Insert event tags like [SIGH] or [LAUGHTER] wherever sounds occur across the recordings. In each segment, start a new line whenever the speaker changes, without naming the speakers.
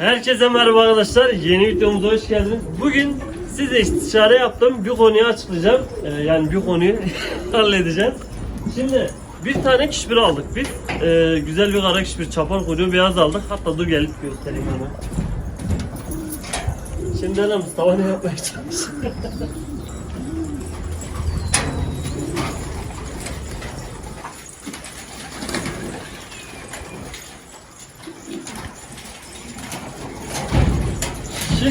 Herkese merhaba arkadaşlar. Yeni videomuza hoş geldiniz. Bugün size istişare yaptım. Bir konuyu açıklayacağım. Ee, yani bir konuyu [LAUGHS] halledeceğim. Şimdi bir tane kişbir aldık biz. Ee, güzel bir kara kişbir çapar kuyruğu beyaz aldık. Hatta dur gelip göstereyim hemen. Şimdi hele Mustafa ne yapmaya çalışıyor? [LAUGHS]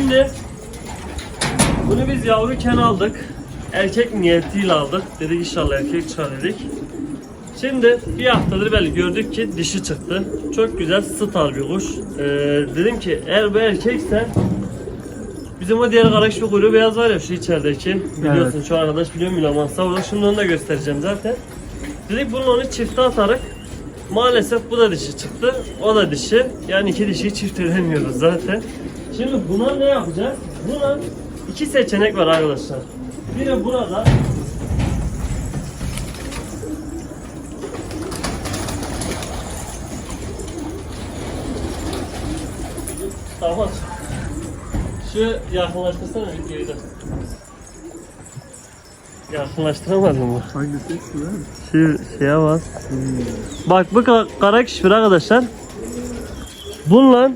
Şimdi bunu biz yavruyken aldık. Erkek niyetiyle aldık. Dedik inşallah erkek çıkar dedik. Şimdi bir haftadır belli gördük ki dişi çıktı. Çok güzel star bir kuş. Ee, dedim ki eğer bu erkekse bizim o diğer karakiş bir kuyruğu beyaz var ya şu içerideki. Biliyorsun şu arkadaş biliyor Milaman Savur'u. Şimdi onu da göstereceğim zaten. Dedik bunu onu çifte atarak Maalesef bu da dişi çıktı. O da dişi. Yani iki dişiyi çift edemiyoruz zaten. Şimdi buna ne yapacağız? Buna iki seçenek var arkadaşlar. Biri burada Tamam. Şu yakınlaştırsana videoyu da. Yakınlaştıramadın mı?
Hangisi? Şu
şeye bas. Bak bu ka- kara kişfir arkadaşlar. Bununla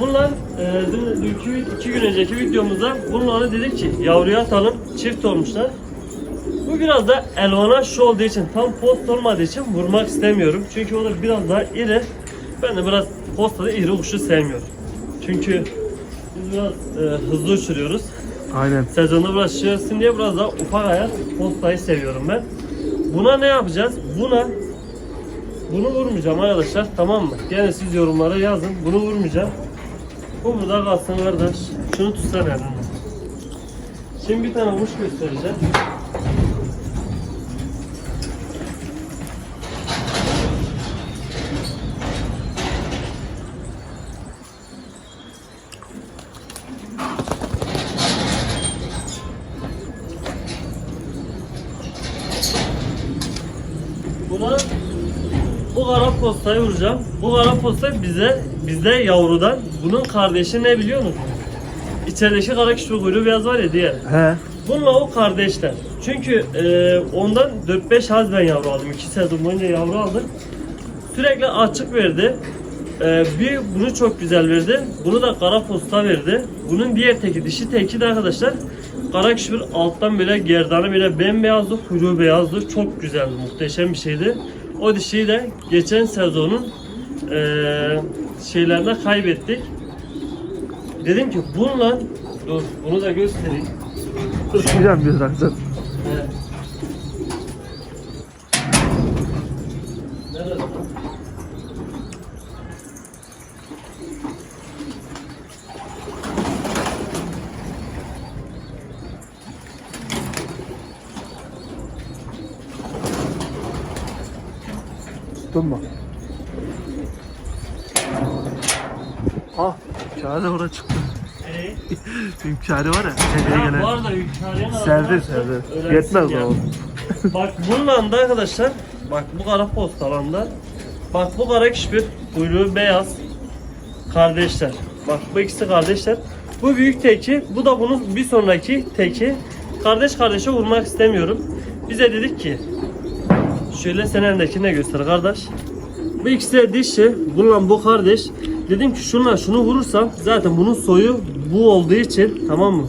Bununla e, dün, dünkü iki gün önceki videomuzda bunları dedik ki yavruya atalım çift olmuşlar. Bu biraz da elvana şu olduğu için tam post olmadığı için vurmak istemiyorum. Çünkü o da biraz daha iri. Ben de biraz postada iri kuşu sevmiyorum. Çünkü biz biraz e, hızlı uçuruyoruz.
Aynen.
Sezonu biraz olsun diye biraz daha ufak ayak postayı seviyorum ben. Buna ne yapacağız? Buna bunu vurmayacağım arkadaşlar tamam mı? Gene siz yorumlara yazın. Bunu vurmayacağım. Bu burada kalsın kardeş. Şunu tutsana elinde. Şimdi bir tane kuş göstereceğim. Buna bu kara postayı vuracağım. Bu kara posta bize bizde yavrudan. Bunun kardeşi ne biliyor musun? İçerideki kara kişi kuyruğu beyaz var ya diğer.
He.
Bununla o kardeşler. Çünkü e, ondan 4-5 haz ben yavru aldım. 2 sezon boyunca yavru aldım. Sürekli açık verdi. E, bir bunu çok güzel verdi. Bunu da kara posta verdi. Bunun diğer teki dişi teki de arkadaşlar kara kişbir alttan bile gerdanı bile bembeyazdı, kuyruğu beyazdı. Çok güzeldi, muhteşem bir şeydi. O dişiyi de geçen sezonun e, şeylerinde kaybettik. Dedim ki bununla dur bunu da göstereyim.
Uçmayacağım bir dakika.
Evet.
Mu? Ah. Kâre oraya çıktı.
Ee, [LAUGHS]
Hünkâre var ya. Hediye
ya bu arada Ülkariyen
Serdi serdi. Yetmez o.
Bak bununla da arkadaşlar bak bu kara postalanda bak bu kara kişbir kuyruğu beyaz kardeşler. Bak bu ikisi kardeşler. Bu büyük teki bu da bunun bir sonraki teki. Kardeş kardeşe vurmak istemiyorum. Bize dedik ki şöyle sen elindekine göster kardeş. Bu ikisi de dişi. Bununla bu kardeş. Dedim ki şunla şunu vurursam zaten bunun soyu bu olduğu için tamam mı?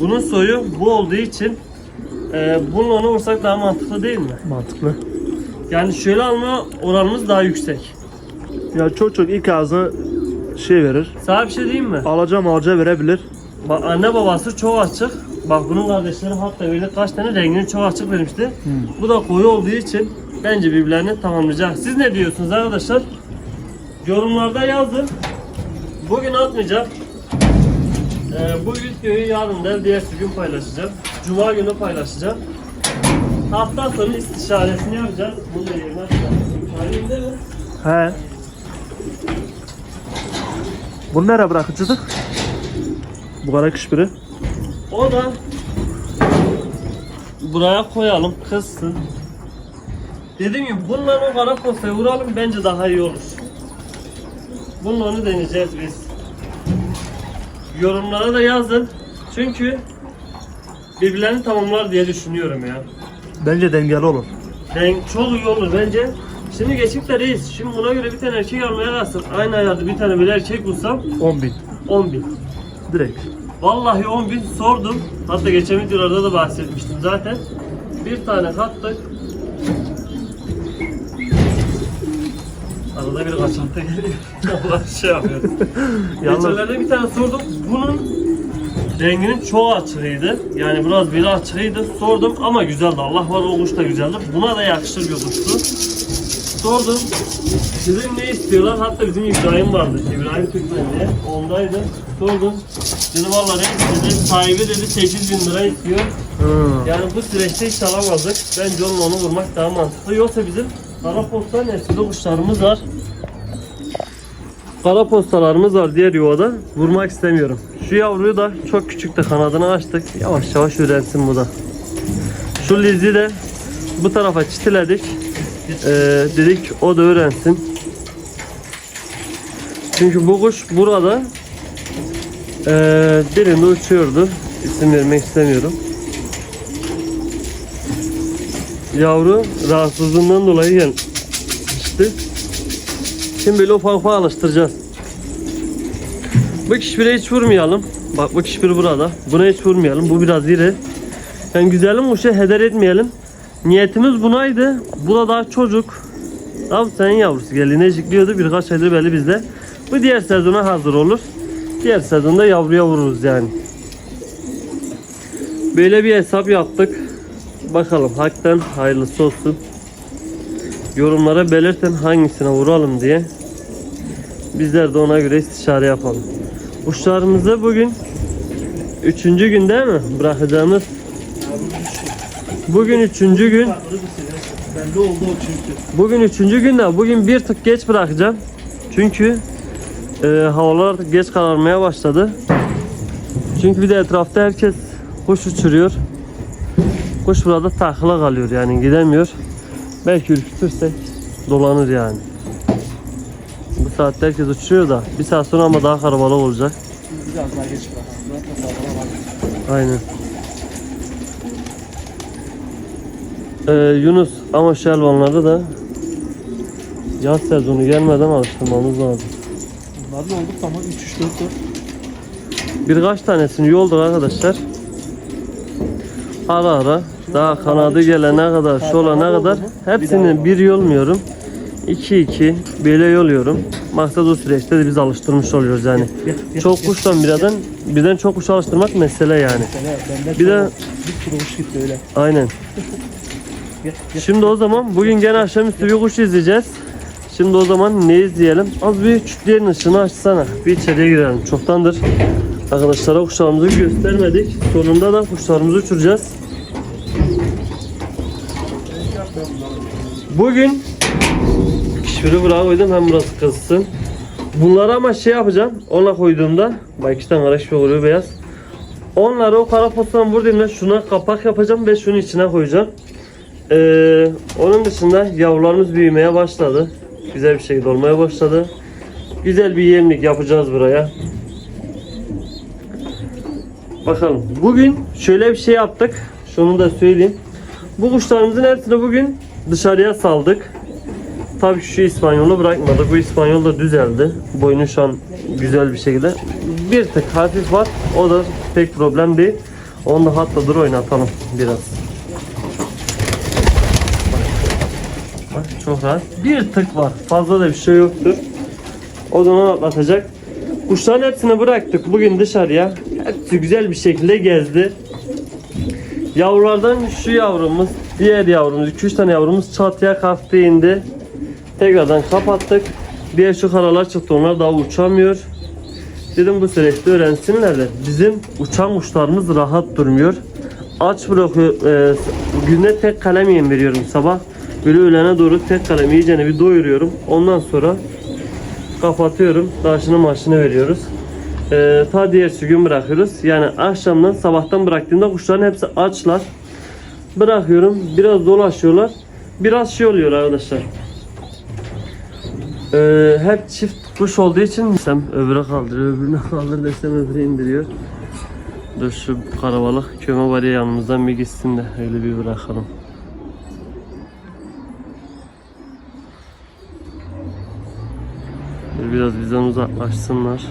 Bunun soyu bu olduğu için e, bununla onu vursak daha mantıklı değil mi?
Mantıklı.
Yani şöyle alma oranımız daha yüksek.
Ya çok çok ilk ağzına şey verir.
Sana bir şey diyeyim mi?
Alacağım alacağı verebilir.
Bak anne babası çok açık. Bak bunun kardeşleri hatta öyle kaç tane rengini çok açık vermişti. Bu da koyu olduğu için bence birbirlerini tamamlayacak. Siz ne diyorsunuz arkadaşlar? Yorumlarda yazın. Bugün atmayacağım. Ee, bu videoyu yarın da diğer gün paylaşacağım. Cuma günü paylaşacağım. Hafta sonu istişaresini yapacağız. Bunu da yerine mi?
He. Bunu nereye bırakacaktık? Bu kara kışbiri.
O da buraya koyalım kızsın. Dediğim gibi bununla o kara postayı vuralım bence daha iyi olur. bunun onu deneyeceğiz biz. Yorumlara da yazın. Çünkü birbirlerini tamamlar diye düşünüyorum ya.
Bence dengeli olur.
Renk çok iyi olur bence. Şimdi geçip de reis. Şimdi buna göre bir tane erkek almaya kalsın. Aynı ayarda bir tane böyle erkek bulsam
10 bin.
10 bin.
Direkt.
Vallahi 10 bin sordum. Hatta geçen videolarda da bahsetmiştim zaten. Bir tane kattık. Arada bir kaçantı geliyor. [LAUGHS] Allah şey yapıyor. [LAUGHS] Geçenlerde bir tane sordum. Bunun renginin çok açığıydı. Yani biraz biri açığıydı. Sordum ama güzeldi. Allah var o kuş da güzeldi. Buna da yakışır bir kuştu. Sordum. Dedim ne istiyorlar? Hatta bizim İbrahim vardı. İbrahim Türkmen diye. Ondaydı. Sordum. Dedi valla ne istedi? Sahibi dedi 8 bin lira istiyor.
Hı.
Yani bu süreçte hiç alamazdık. Bence onunla onu vurmak daha mantıklı. Yoksa bizim kara posta nesli kuşlarımız var. Kara postalarımız var diğer yuvada. Vurmak istemiyorum. Şu yavruyu da çok küçükte kanadını açtık. Yavaş yavaş öğrensin bu da. Şu lizi de bu tarafa çitiledik. Ee, dedik o da öğrensin. Çünkü bu kuş burada ee, birinde uçuyordu. İsim vermek istemiyorum. Yavru rahatsızlığından dolayı gelmişti. Şimdi böyle ufak ufak alıştıracağız. Bu kişbire hiç vurmayalım. Bak bu kişbir burada. Buna hiç vurmayalım. Bu biraz iri. Yani güzelim kuşu heder etmeyelim. Niyetimiz bunaydı. Bu da daha çocuk. Tam senin yavrusu geldiğinde ejikliyordu. Birkaç aydır belli bizde. Bu diğer sezona hazır olur. Diğer sezonda yavruya vururuz yani. Böyle bir hesap yaptık. Bakalım hakikaten hayırlısı olsun. Yorumlara belirtin hangisine vuralım diye. Bizler de ona göre istişare yapalım. Kuşlarımızı bugün üçüncü gün değil mi bırakacağımız? Bugün üçüncü gün.
Belli oldu o çünkü.
Bugün üçüncü gün de bugün bir tık geç bırakacağım. Çünkü e, havalar artık geç kararmaya başladı. Çünkü bir de etrafta herkes kuş uçuruyor. Kuş burada takıla kalıyor yani gidemiyor. Belki ürkütürsek dolanır yani. Bu saatte herkes uçuyor da bir saat sonra ama daha kalabalık olacak.
Biraz daha geç bırakalım.
Aynen. Ee, Yunus ama şu elvanları da yaz sezonu gelmeden alıştırmamız lazım.
Bunlar da olduk ama 3 3 4 4.
Birkaç tanesini yolduk arkadaşlar. Ara ara daha kanadı gelene kadar, şu olana kadar hepsini bir yolmuyorum. 2 2 böyle yoluyorum. Maksat o süreçte de biz alıştırmış oluyoruz yani.
Gel, gel,
Çok
gel.
kuştan birden birden çok kuş alıştırmak mesele yani.
Mesela bende
Bir de-
bir kuş gitti öyle.
Aynen. Şimdi o zaman bugün gene akşamüstü bir kuş izleyeceğiz. Şimdi o zaman ne izleyelim? Az bir çütlerin ışığını açsana. Bir içeriye girelim. Çoktandır arkadaşlara kuşlarımızı göstermedik. Sonunda da kuşlarımızı uçuracağız. Bugün kişfiri buraya koydum hem burası kızsın. Bunları ama şey yapacağım. Ona koyduğumda bak iki tane kara oluyor beyaz. Onları o kara postan vurduğumda şuna kapak yapacağım ve şunun içine koyacağım. Ee, onun dışında yavrularımız büyümeye başladı. Güzel bir şekilde olmaya başladı. Güzel bir yemlik yapacağız buraya. Bakalım. Bugün şöyle bir şey yaptık. Şunu da söyleyeyim. Bu kuşlarımızın hepsini bugün dışarıya saldık. Tabii şu İspanyolu bırakmadık. Bu İspanyol da düzeldi. Boynu şu an güzel bir şekilde. Bir tık hafif var. O da pek problem değil. Onu da hatta dur oynatalım biraz. Bak çok rahat. Bir tık var. Fazla da bir şey yoktur. O onu atlatacak. Kuşların hepsini bıraktık bugün dışarıya. Hepsi güzel bir şekilde gezdi. Yavrulardan şu yavrumuz, diğer yavrumuz, 2-3 tane yavrumuz çatıya kalktı indi. Tekrardan kapattık. Diğer şu karalar çıktı onlar daha uçamıyor. Dedim bu süreçte öğrensinler de bizim uçan kuşlarımız rahat durmuyor. Aç bırakıyor. E, günde tek kalem yem veriyorum sabah. Böyle öğlene doğru tek kalem iyicene bir doyuruyorum. Ondan sonra kapatıyorum. Taşını maşını veriyoruz. Ee, ta diğer gün bırakıyoruz. Yani akşamdan sabahtan bıraktığımda kuşların hepsi açlar. Bırakıyorum. Biraz dolaşıyorlar. Biraz şey oluyor arkadaşlar. Ee, hep çift Kuş olduğu için desem öbüre kaldırıyor, öbürüne kaldır desem öbürü indiriyor. Dur şu karabalık köme var ya yanımızdan bir gitsin de öyle bir bırakalım. Dur biraz bizden uzaklaşsınlar.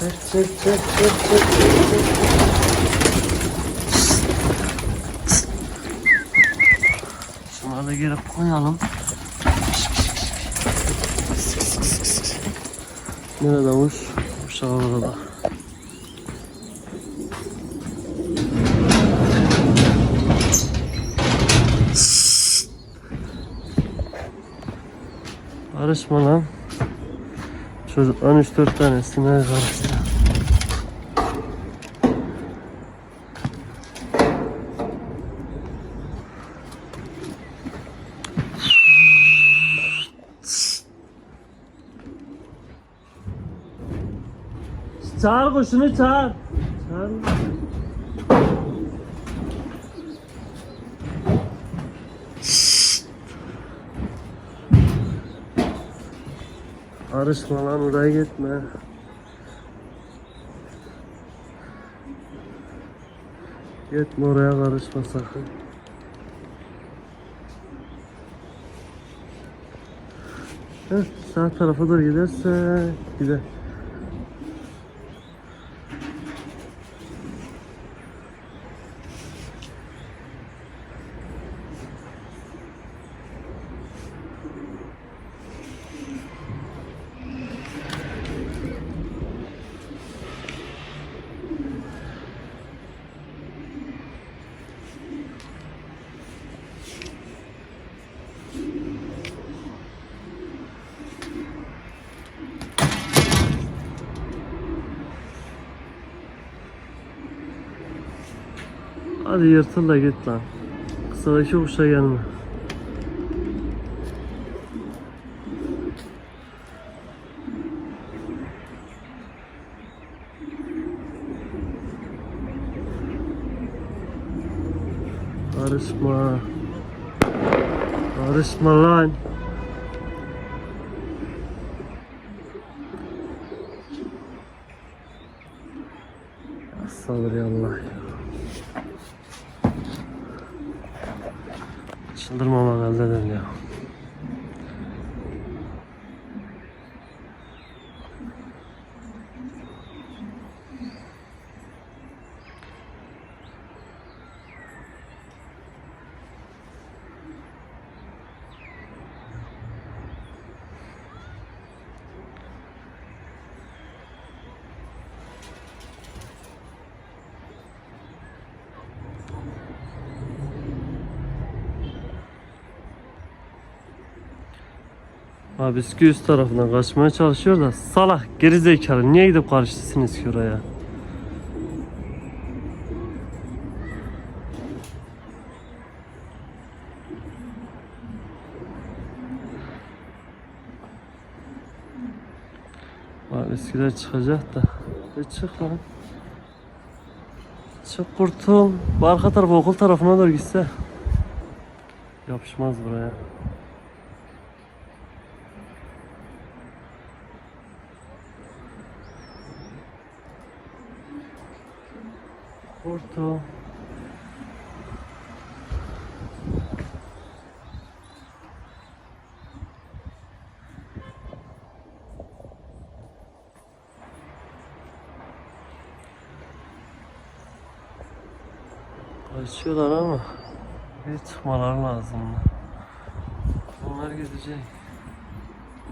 Çek çek çek çek çek çek çek. Şunları da geri koyalım. Nerede muş? Uşağı orada. Karışma lan. Çocukların 3-4 tanesine karıştı. Çağır kuşunu çağır. Çağır. Karışma lan oraya gitme. Gitme oraya karışma sakın. Heh, sağ tarafa doğru giderse gider. Hadi yırtıl da git lan. Kısadaki kuşa gelme. Karışma. Karışma lan. Ya Sabır ya Allah ya. Çıldırmamak elde değil ya. Abi eski üst tarafından kaçmaya çalışıyor da salak geri zekalı niye gidip karıştısınız ki oraya? Abi eskiler çıkacak da. E çık lan. Çık kurtul. Bu arka tarafa okul tarafına doğru gitse. Yapışmaz buraya. Kurtul. Kaçıyorlar ama bir çıkmaları lazım. Bunlar gidecek.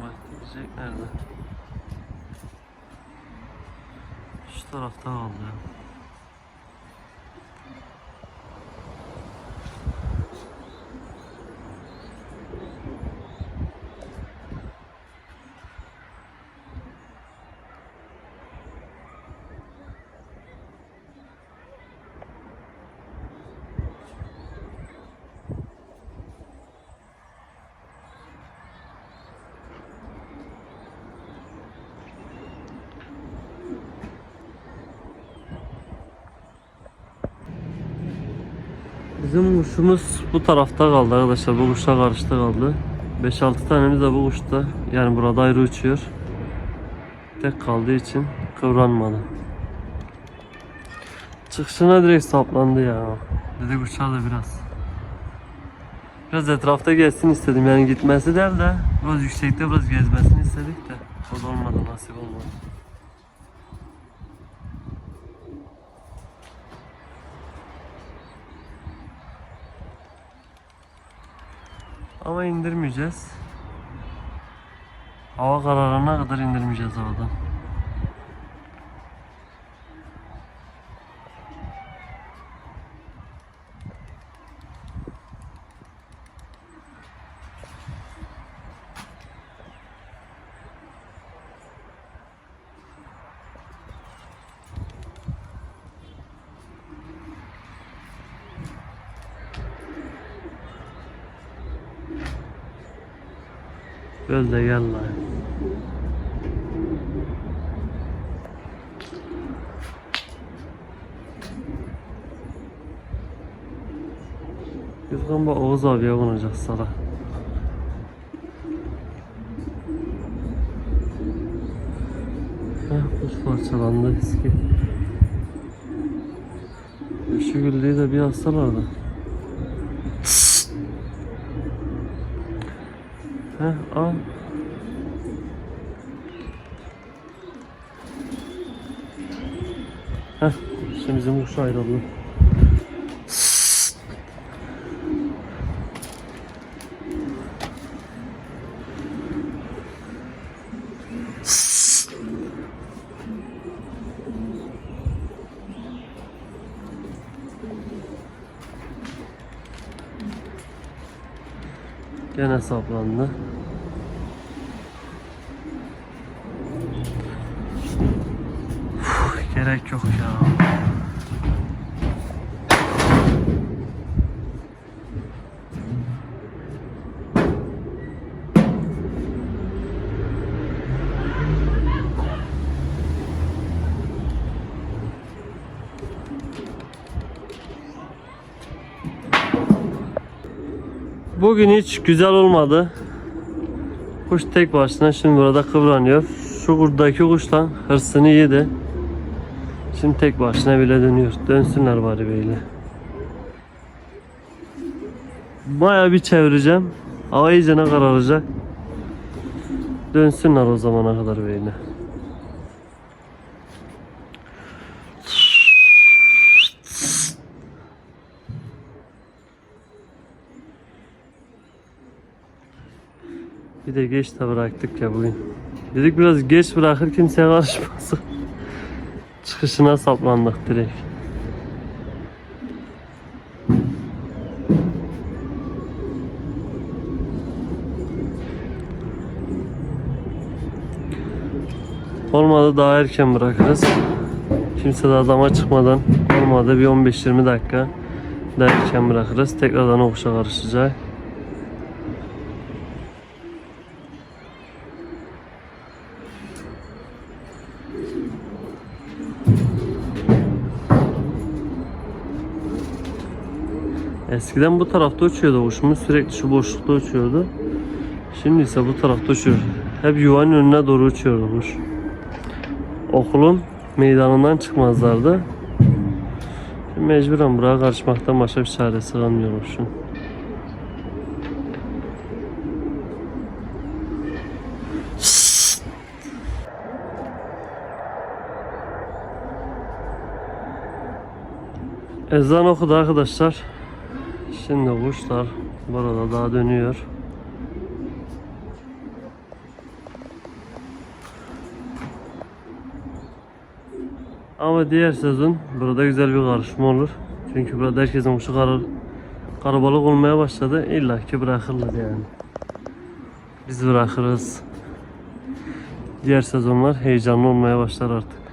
Bak gidecek nerede? Şu tarafta kaldı. Bizim kuşumuz bu tarafta kaldı arkadaşlar. Bu kuşla karıştı kaldı. 5-6 tanemiz de bu kuşta. Yani burada ayrı uçuyor. Tek kaldığı için kıvranmadı. Çıkışına direkt saplandı ya. Dedi kuşlar da biraz. Biraz etrafta gezsin istedim yani gitmesi der de biraz yüksekte biraz gezmesini istedik de o da olmadı nasip olmadı. Ama indirmeyeceğiz. Hava kararına kadar indirmeyeceğiz havadan. Gel lan. Yufkan bu Oğuz abiye konacak sana. Heh, kuş parçalandı eski. Şu güldüğü de bir hastalardı. Heh, al. Heh, şimdi bizim kuş ayrıldı. Gene saplandı. Uf, gerek yok ya. Bugün hiç güzel olmadı. Kuş tek başına şimdi burada kıvranıyor. Şu buradaki kuştan hırsını yedi. Şimdi tek başına bile dönüyor. Dönsünler bari böyle. Baya bir çevireceğim. Hava iyice ne kararacak. Dönsünler o zamana kadar böyle. Bir de geç de bıraktık ya bugün. Dedik biraz geç bırakır kimseye karışmasın. Çıkışına saplandık direkt. Olmadı daha erken bırakırız. Kimse de adama çıkmadan olmadı bir 15-20 dakika daha erken bırakırız. Tekrardan okuşa karışacak. Eskiden bu tarafta uçuyordu kuşumuz sürekli şu boşlukta uçuyordu. Şimdi ise bu tarafta uçuyor. Hep yuvanın önüne doğru uçuyordu kuş. Okulun meydanından çıkmazlardı. Şimdi mecburen buraya karışmaktan başka bir çaresi kalmıyor kuşun. Ezan okudu arkadaşlar. Şimdi kuşlar burada daha dönüyor. Ama diğer sezon burada güzel bir karışma olur. Çünkü burada herkesin kuşu karı, karabalık olmaya başladı. İlla ki bırakırlar yani. Biz bırakırız. Diğer sezonlar heyecanlı olmaya başlar artık.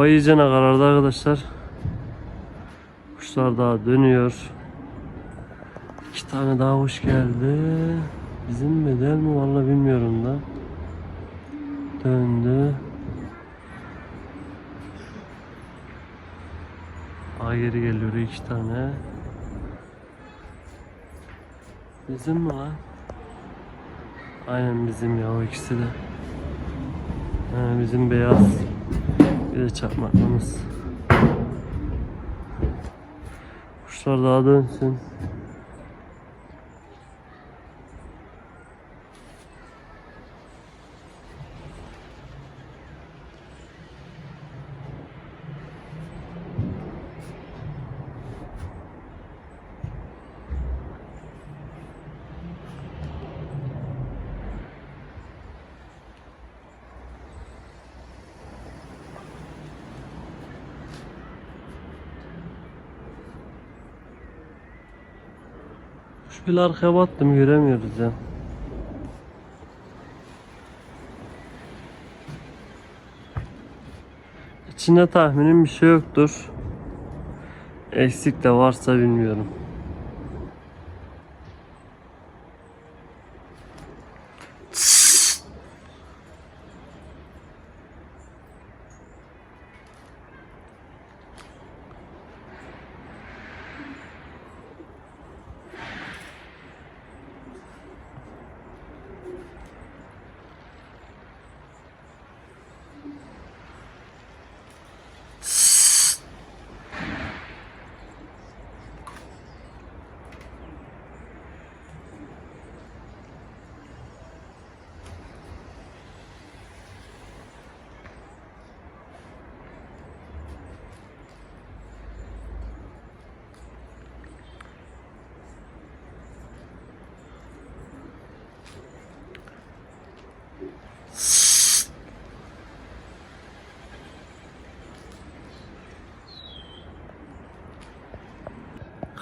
Hava iyice karardı arkadaşlar. Kuşlar daha dönüyor. İki tane daha hoş geldi. Bizim mi değil mi vallahi bilmiyorum da. Döndü. Daha geri geliyor iki tane. Bizim mi lan? Aynen bizim ya o ikisi de. Ha, bizim beyaz. Bir de çakmaklımız. Kuşlar daha dönsün. Şu bir arkaya battım göremiyoruz ya. İçinde tahminim bir şey yoktur. Eksik de varsa bilmiyorum.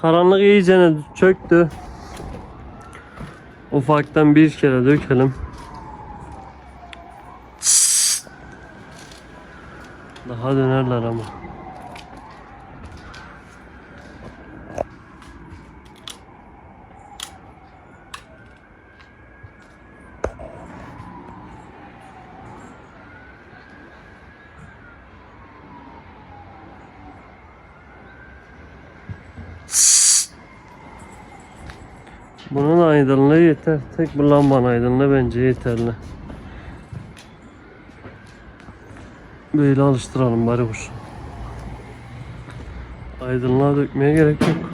Karanlık iyice çöktü. Ufaktan bir kere dökelim. Daha dönerler ama. Bunun aydınlığı yeter. Tek bu lambanın aydınlığı bence yeterli. Böyle alıştıralım bari kuş. Aydınlığa dökmeye gerek yok.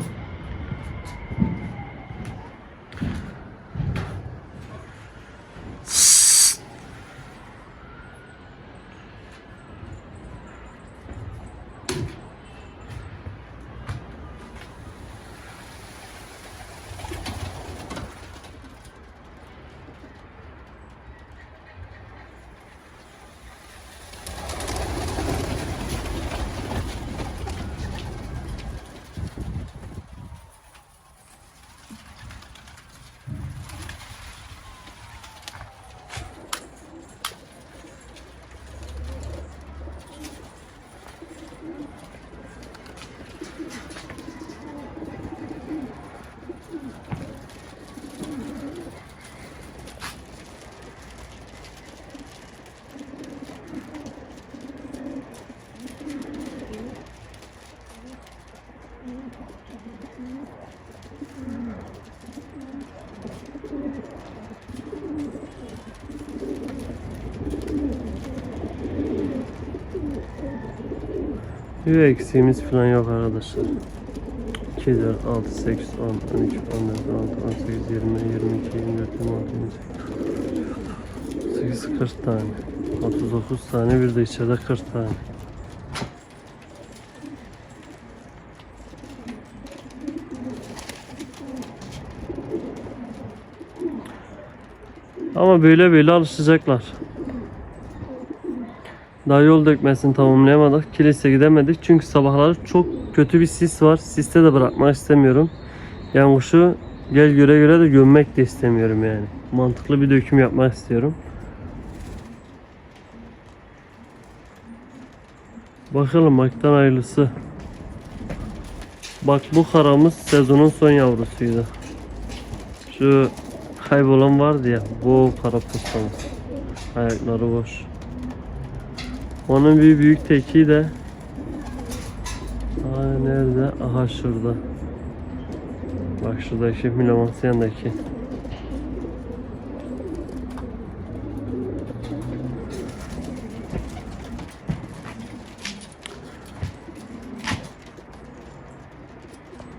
Bir eksiğimiz falan yok arkadaşlar. 2, 4, 6, 8, 10, 13, 14, 16, 18, 20, 22, 24, 26, 28, 8, 40 tane. 39 tane bir de içeride 40 tane. Ama böyle böyle alışacaklar. Daha yol dökmesini tamamlayamadık. Kilise gidemedik. Çünkü sabahları çok kötü bir sis var. Siste de bırakmak istemiyorum. Yani kuşu gel göre göre de gömmek de istemiyorum yani. Mantıklı bir döküm yapmak istiyorum. Bakalım maktan hayırlısı. Bak bu karamız sezonun son yavrusuydu. Şu kaybolan vardı ya bu kara postamız. Ayakları boş. Onun bir büyük teki de Aa, nerede? Aha şurada. Bak şuradaki Milamasyan'daki.